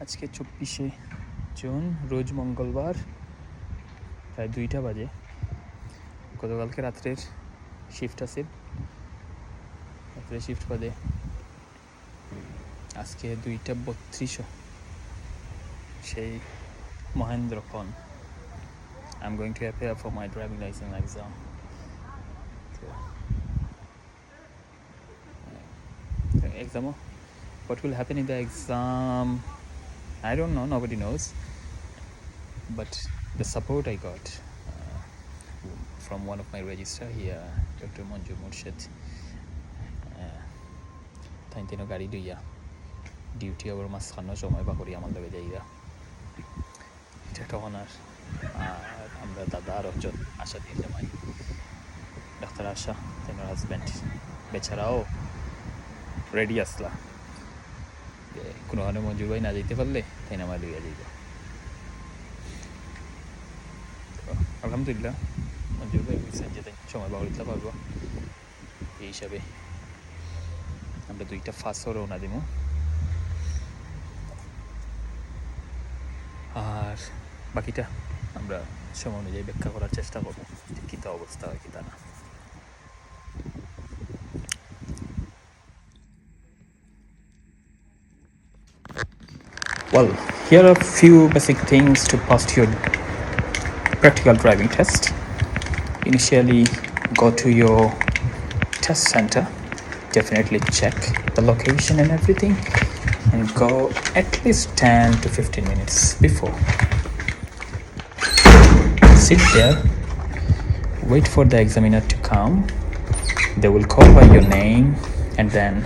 আজকে চব্বিশে জুন, রোজ মঙ্গলবার, প্রায় দুইটা বাজে। গতকালকে রাত্রের শিফট আছে। রাত্রের শিফট বাদে আজকে দুইটা বত্রিশও। সেই Mahendra I am going to appear for my driving licence exam exam. What will happen in the exam i don't know nobody knows but the support i got uh, from one of my register here dr manju murshid তাই তিন গাড়ি লইয়া duty আবার মাঝখানো সময় বা করি আমার লগে যাইরা এটা অনার আর আমরা দাদা আর একজন আশা দিয়ে জামাই ডাক্তার আশা তাই হাজব্যান্ড বেচারাও রেডি আসলা কোনো কারণে মঞ্জুর ভাই না যেতে পারলে তাই না আমার লইয়া যাইব আলহামদুলিল্লাহ মঞ্জুর ভাই বুঝছেন যে তাই সময় বাহুরিতে পারব এই হিসাবে আমরা দুইটা ফার্স্টও রওনা দিব আর বাকিটা আমরা সময় অনুযায়ী ব্যাখ্যা করার চেষ্টা করব যে কী তা অবস্থা হয় কী তা না Well, here are a few basic things to pass your practical driving test. Initially, go to your test center, definitely check the location and everything, and go at least 10 to 15 minutes before. Sit there, wait for the examiner to come. They will call by your name, and then,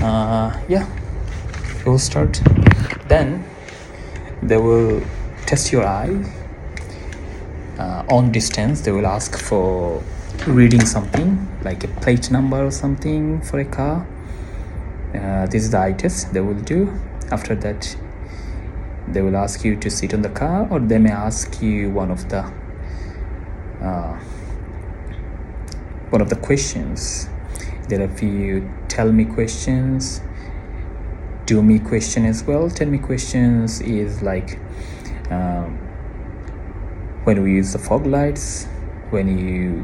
uh, yeah, will start. Then they will test your eye uh, on distance. They will ask for reading something like a plate number or something for a car. Uh, this is the eye test they will do. After that they will ask you to sit on the car or they may ask you one of the uh, one of the questions. There are a few tell me questions do me question as well. Tell me questions is like um, when we use the fog lights when you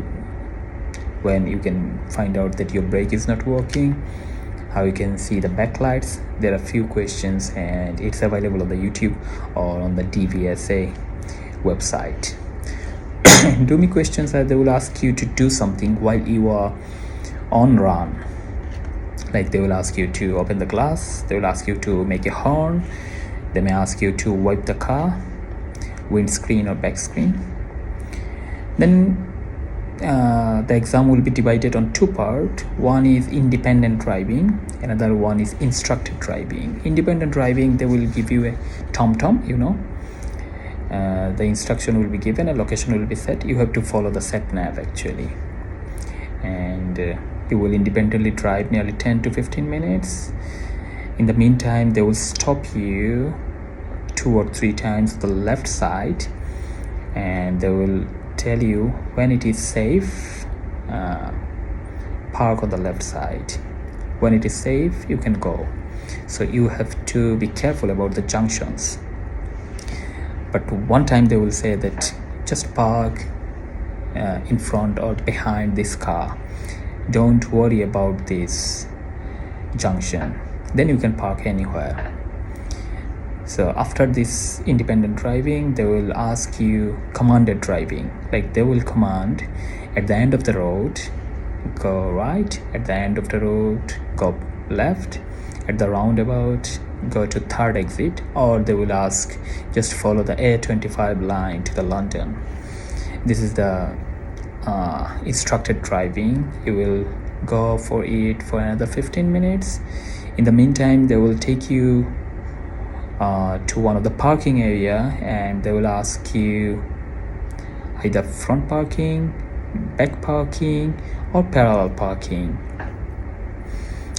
when you can find out that your brake is not working how you can see the backlights. There are few questions and it's available on the youtube or on the dvsa website. Do me questions that they will ask you to do something while you are on run like they will ask you to open the glass they will ask you to make a horn they may ask you to wipe the car windscreen or back screen. Then uh, the exam will be divided on two parts one is independent driving another one is instructed driving. Independent driving they will give you a tom tom you know. Uh, the instruction will be given a location will be set. You have to follow the set nav actually. And uh, you will independently drive nearly 10 to 15 minutes. In the meantime they will stop you two or three times the left side and they will tell you when it is safe uh, park on the left side. When it is safe you can go. So you have to be careful about the junctions. But one time they will say that just park uh, in front or behind this car don't worry about this junction. Then you can park anywhere. So after this independent driving they will ask you commanded driving. Like they will command at the end of the road go right. At the end of the road go left. At the roundabout go to third exit. Or they will ask just follow the a25 line to the london. This is the uh, instructed driving. You will go for it for another 15 minutes. In the meantime they will take you uh, to one of the parking area and they will ask you either front parking back parking or parallel parking.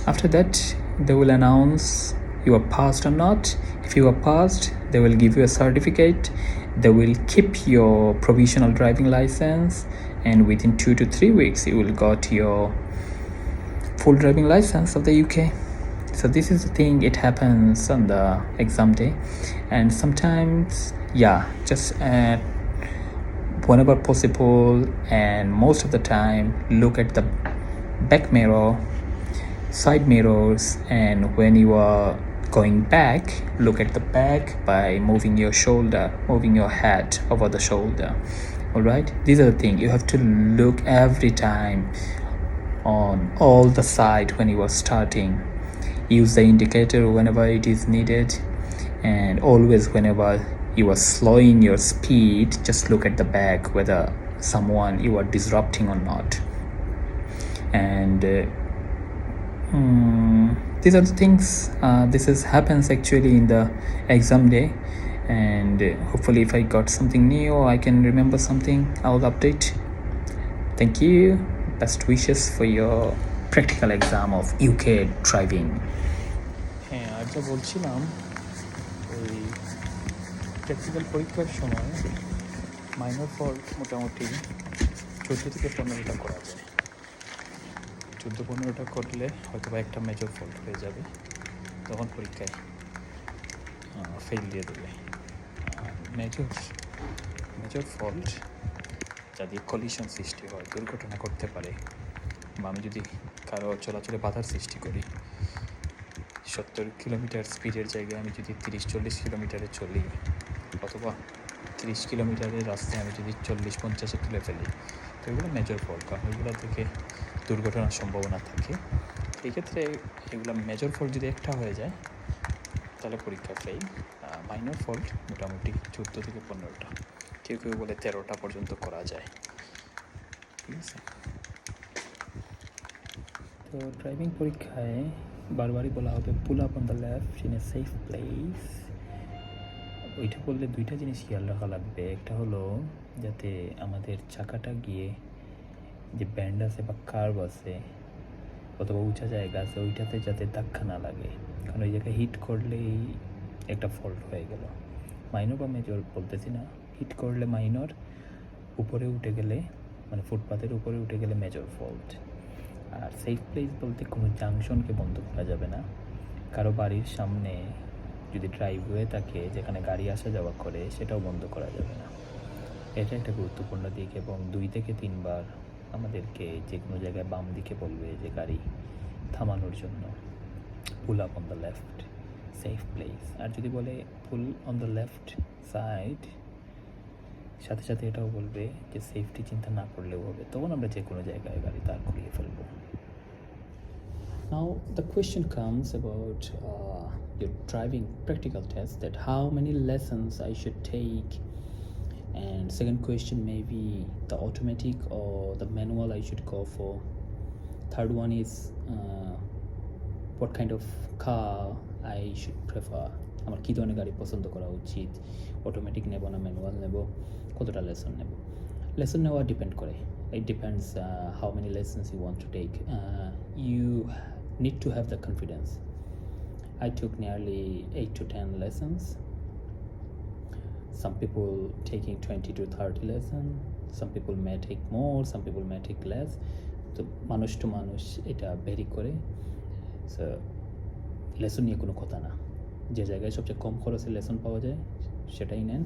After that they will announce you are passed or not. If you are passed they will give you a certificate. They will keep your provisional driving license and within two to three weeks you will got your full driving license of the uk so this is the thing it happens on the exam day. And sometimes yeah just uh, whenever possible and most of the time look at the back mirror side mirrors and when you are going back look at the back by moving your shoulder moving your head over the shoulder all right? These are the things you have to look every time on all the side when you are starting. Use the indicator whenever it is needed and always whenever you are slowing your speed just look at the back whether someone you are disrupting or not. And uh, mm, these are the things uh, this is happens actually in the exam day and uh, hopefully if i got something new or i can remember something i'll update thank you best wishes for your practical exam of uk driving হ্যাঁ practical পরীক্ষার সময় minor fault মোটামুটি চোদ্দ থেকে পনেরোটা করা যায় চোদ্দ পনেরোটা করলে হয়তো বা একটা মেজর ফল্ট হয়ে যাবে তখন পরীক্ষায় ফেল দিয়ে দেবে মেজর মেজর ফল্ট যা দিয়ে কলিশন সৃষ্টি হয়, দুর্ঘটনা করতে পারে, বা আমি যদি কারও চলাচলে বাধার সৃষ্টি করি, সত্তর কিলোমিটার স্পিডের জায়গায় আমি যদি তিরিশ, চল্লিশ কিলোমিটারে চলি, অথবা তিরিশ কিলোমিটারের রাস্তায় আমি যদি চল্লিশ, পঞ্চাশে তুলে ফেলি, তো এগুলো মেজর ফল্ট কারণ এগুলো থেকে দুর্ঘটনার সম্ভাবনা থাকে। এই ক্ষেত্রে এগুলো মেজর ফল্ট যদি একটা হয়ে যায়, তাহলে পরীক্ষা ফেল। মাইনর ফল্ট মোটামুটি চোদ্দ থেকে পনেরোটা। কেউ কেউ বলে তেরোটা পর্যন্ত করা যায়। ঠিক আছে? তো ড্রাইভিং পরীক্ষায় বারবারই বলা হবে pull up on the left in a safe place ওইটা বললে দুইটা জিনিস খেয়াল রাখা লাগবে। একটা হলো যাতে আমাদের চাকাটা গিয়ে যে ব্যান্ড আছে বা কার্ভ আছে অথবা উঁচা জায়গা আছে, ওইটাতে যাতে ধাক্কা না লাগে। কারণ ওই জায়গায় হিট করলেই একটা ফল্ট হয়ে গেল। মাইনর বা মেজর বলতেছি না হিট করলে মাইনর, উপরে উঠে গেলে মানে ফুটপাথের উপরে উঠে গেলে মেজর ফল্ট আর সেফ প্লেস বলতে কোনো জাংশনকে বন্ধ করা যাবে না। কারও বাড়ির সামনে যদি ড্রাইভওয়ে থাকে, যেখানে গাড়ি আসা যাওয়া করে, সেটাও বন্ধ করা যাবে না। এটা একটা গুরুত্বপূর্ণ দিক এবং দুই থেকে তিনবার আমাদেরকে যে কোনো জায়গায় বাম দিকে বলবে যে গাড়ি থামানোর জন্য pull up on the left safe place আর যদি বলে pull on the left side সাথে সাথে এটাও বলবে যে সেফটি চিন্তা না করলেও হবে তখন আমরা যে কোনো জায়গায় গাড়ি দাঁড় করিয়ে ফেলব Now the question comes about uh, your driving practical test that how many lessons I should take and second question may be the automatic or the manual I should go for third one is uh, what kind of car I should prefer আমার কী ধরনের গাড়ি পছন্দ করা উচিত? Automatic নেব না manual নেব? কতটা লেসন নেব? লেসন নেওয়া ডিপেন্ড করে। It depends how many lessons you want to take you need to have the confidence I took nearly 8 to 10 lessons. Some people taking 20 to 30 lessons. Some people may take more, some people may take less. তো মানুষ two মানুষ এটা very করে। So lesson নিয়ে কোনো কথা না যে জায়গায় সবচেয়ে কম খরচে লেসন পাওয়া যায় সেটাই নেন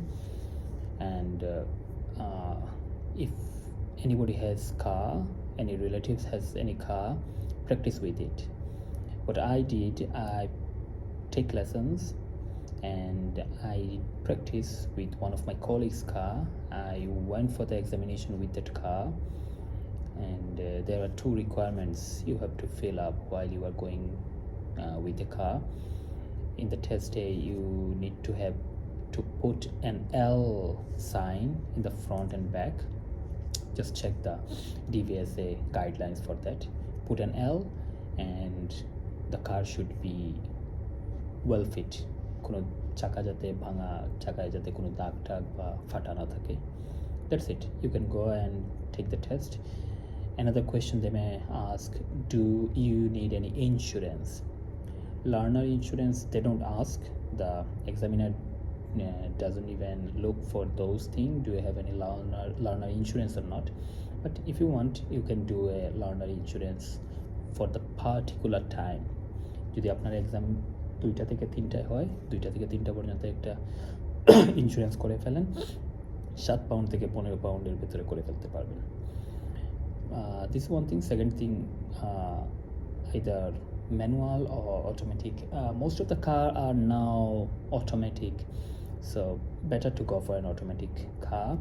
and if anybody has car any relatives has any car practice with it what i did i take lessons and i practice with one of my colleagues car i went for the examination with that car and uh, there are two requirements you have to fill up while you are going uh, with the car in the test day you need to have to put an l sign in the front and back just check the DVSA guidelines for that. Put an L and the car should be well fit. কোনো চাকা যাতে ভাঙা চাকায় যাতে কোনো দাগ টাগ বা ফাটা না থাকে that's it you can go and take the test Another question they may ask Do you need any insurance? Learner insurance, they don't ask. The examiner uh, doesn't even look for those things do you have any learner learner insurance or not but if you want you can do a learner insurance for the particular time যদি আপনার exam দুইটা থেকে তিনটায় হয় দুইটা থেকে তিনটা পর্যন্ত একটা ইন্স্যুরেন্স করে ফেলেন সাত পাউন্ড থেকে পনেরো পাউন্ডের ভেতরে করে ফেলতে পারবেন uh, one thing second thing uh, either manual or automatic. Uh, most of the car are now automatic so better to go for an automatic car.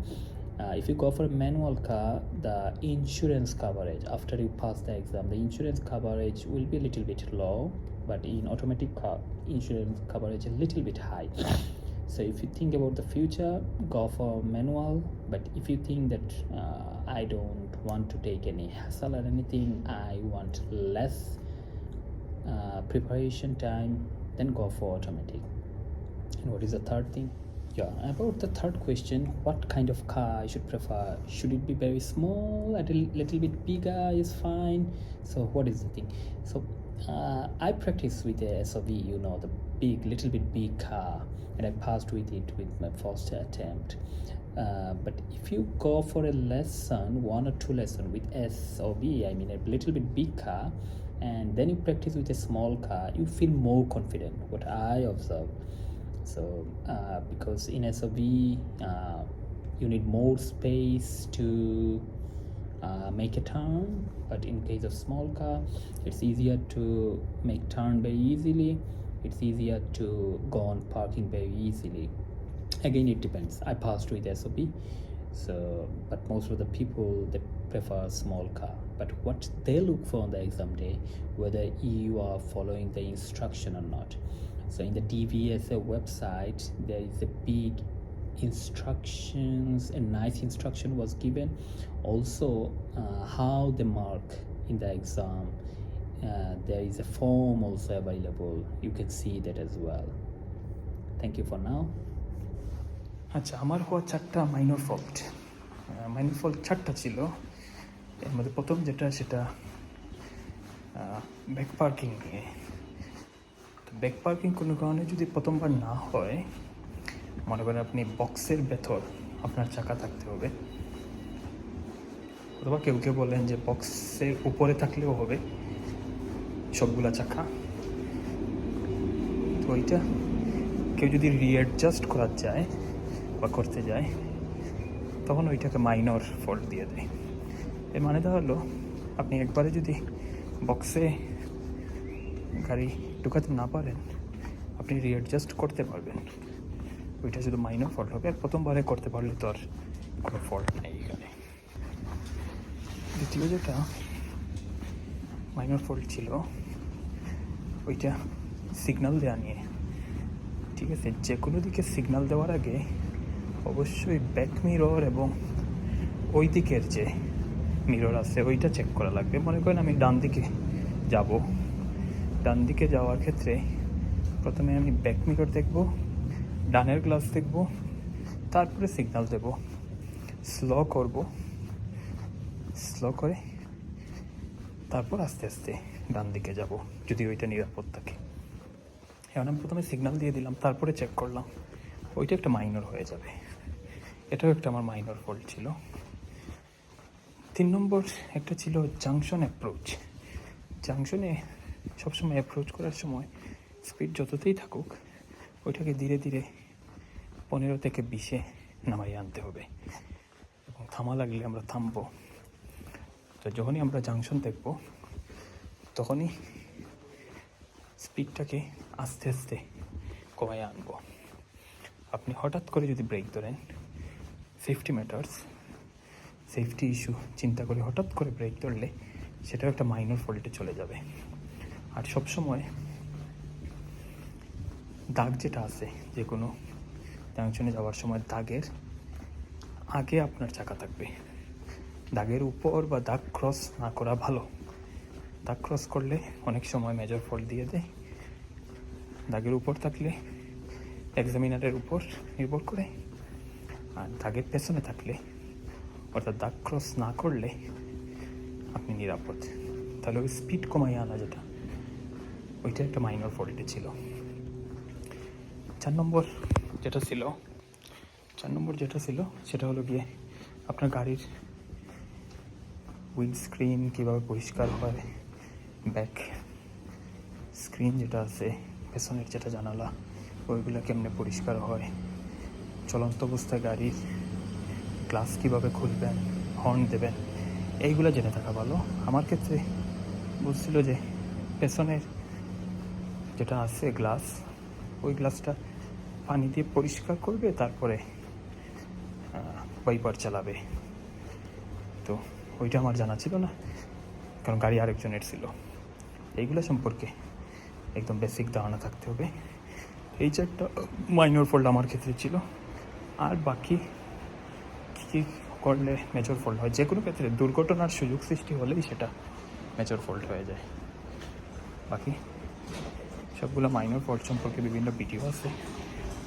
Uh, if you go for a manual car the insurance coverage after you pass the exam the insurance coverage will be a little bit low but in automatic car insurance coverage a little bit high. So if you think about the future go for manual but if you think that uh, i don't want to take any hassle or anything i want less uh, preparation time then go for automatic. And what is the third thing? Yeah about the third question what kind of car i should prefer? Should it be very small a little, little bit bigger is fine? So what is the thing? So uh, i practice with a sov you know the big little bit big car and i passed with it with my first attempt. Uh, but if you go for a lesson one or two lesson with sov i mean a little bit big car and then you practice with a small car you feel more confident what i observe. So uh, because in sov uh, you need more space to uh, make a turn. But in case of small car it's easier to make turn very easily. It's easier to go on parking very easily. Again it depends. I passed with sop so but most of the people they prefer small car. But what they look for on the exam day whether you are following the instruction or not. So in the dvsa website there is a big instructions a nice instruction was given. Also uh, how they mark in the exam uh, there is a form also available. You can see that as well. Thank you for now আচ্ছা আমার হওয়া চারটা minor fault minor fault চারটা ছিল। এর মধ্যে প্রথম যেটা, সেটা ব্যাক পার্কিং নিয়ে। তো ব্যাক পার্কিং কোনো কারণে যদি প্রথমবার না হয়, মনে করেন আপনি বক্সের ভেতর আপনার চাকা থাকতে হবে। অথবা কেউ কেউ বলেন যে বক্সের উপরে থাকলেও হবে সবগুলা চাকা। তো ওইটা কেউ যদি রিঅ্যাডজাস্ট করা যায় বা করতে যায়, তখন ওইটাকে মাইনর ফল্ট দিয়ে দেয়। এর মানে মানেটা হলো, আপনি একবারে যদি বক্সে গাড়ি ঢুকাতে না পারেন, আপনি রিঅ্যাডজাস্ট করতে পারবেন। ওইটা শুধু মাইনর ফল্ট হবে, আর প্রথমবারে করতে পারলে তো আর কোনো ফল্ট নেই এখানে। দ্বিতীয় যেটা মাইনর ফল্ট ছিল, ওইটা সিগনাল দেওয়া নিয়ে। ঠিক আছে যে কোনো দিকে সিগন্যাল দেওয়ার আগে অবশ্যই ব্যাক মিরর এবং ওই দিকের যে মিরর আছে, ওইটা চেক করা লাগবে। মনে করেন আমি ডান দিকে যাব। ডান দিকে যাওয়ার ক্ষেত্রে প্রথমে আমি ব্যাক মিরর দেখব, ডানের গ্লাস দেখব, তারপরে সিগনাল দেব। স্লো করব। স্লো করে তারপর আস্তে আস্তে ডান দিকে যাব, যদি ওইটা নিরাপদ থাকে। এখন আমি প্রথমে সিগনাল দিয়ে দিলাম, তারপরে চেক করলাম। ওইটা একটা মাইনর হয়ে যাবে। এটাও একটা আমার মাইনর ফল্ট ছিল। তিন নম্বর একটা ছিল জাংশন অ্যাপ্রোচ জাংশনে সবসময় অ্যাপ্রোচ করার সময় স্পিড যততেই থাকুক, ওইটাকে ধীরে ধীরে পনেরো থেকে বিশে নামাই আনতে হবে। এবং থামা লাগলে আমরা থামবো। তো যখনই আমরা জাংশন দেখব, তখনই স্পিডটাকে আস্তে আস্তে কমায় আনব। আপনি হঠাৎ করে যদি ব্রেক ধরেন সেফটি ম্যাটার্স সেফটি ইস্যু চিন্তা করে হঠাৎ করে ব্রেক ধরলে সেটাও একটা মাইনর ফল্টে চলে যাবে। আর সবসময় দাগ যেটা আছে, যে কোনো জাংশনে যাওয়ার সময় দাগের আগে আপনার চাকা থাকবে। দাগের উপর বা দাগ ক্রস না করা ভালো। দাগ ক্রস করলে অনেক সময় মেজর ফল্ট দিয়ে দেয়। দাগের উপর থাকলে এক্সামিনারের উপর নির্ভর করে আর দাগের পেছনে থাকলে, অর্থাৎ দাগ ক্রস না করলে আপনি নিরাপদ। তাহলে ওই স্পিড কমাই আনা যেটা, ওইটা একটা মাইনর ফল্টে ছিল। চার নম্বর যেটা ছিল, চার নম্বর যেটা ছিল, সেটা হলো গিয়ে আপনার গাড়ির উইন্ডস্ক্রিন কীভাবে পরিষ্কার হয় ব্যাক স্ক্রিন যেটা আছে, পেছনের যেটা জানালা, ওইগুলো কেমনে পরিষ্কার হয় চলন্ত অবস্থায় গাড়ির গ্লাস কীভাবে খুলবেন হর্ন দেবেন, এইগুলো জেনে থাকা ভালো। আমার ক্ষেত্রে বলছিল যে, পেছনের যেটা আছে গ্লাস, ওই গ্লাসটা পানি দিয়ে পরিষ্কার করবে, তারপরে ওয়াইপার চালাবে। তো ওইটা আমার জানা ছিল না, কারণ গাড়ি আরেকজনের ছিল। এইগুলো সম্পর্কে একদম বেসিক ধারণা থাকতে হবে। এই চারটা মাইনর ফল্ট আমার ক্ষেত্রে ছিল। আর বাকি কী করলে মেজর ফল্ট হয়? যে কোনো ক্ষেত্রে দুর্ঘটনার সুযোগ সৃষ্টি হলেই সেটা মেজর ফল্ট হয়ে যায়। বাকি সবগুলো মাইনর ফল্ট সম্পর্কে বিভিন্ন ভিডিও আছে,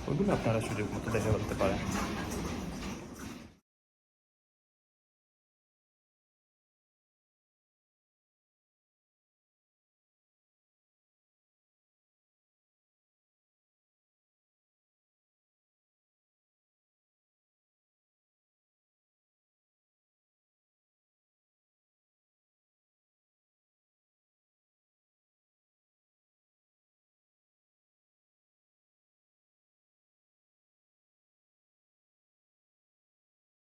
ওগুলো আপনারা সুযোগ মতো দেখে বলতে পারেন।